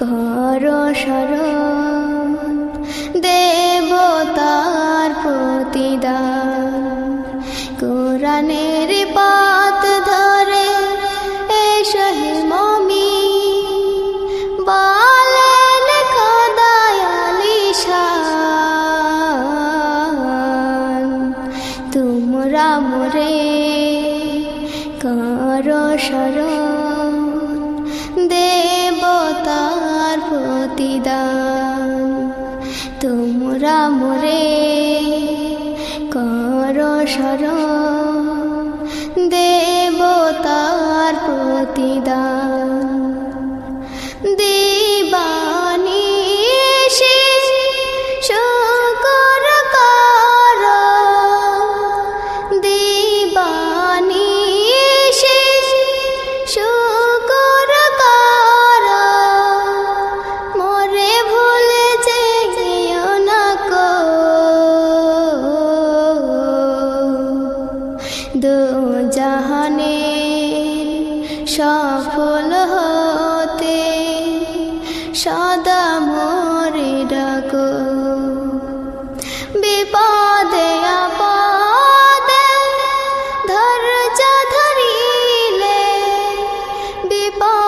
করো স্মরণ দেবতার প্রতিদান। কোরআনের পাত ধরে এসো হে মমি, বলেন খদায়ালিশান তোমরা মোরে করো স্মরণ দেবতার প্রতিদান। তোমরা মোরে কর সর দেবতার প্রতিদান। দিবানিশি জাহানে সফল হতে সদা মরে ডাকো। বিপদে আপদে ধৈর্য ধরিলে বিপদে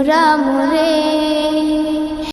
মোরা মোরে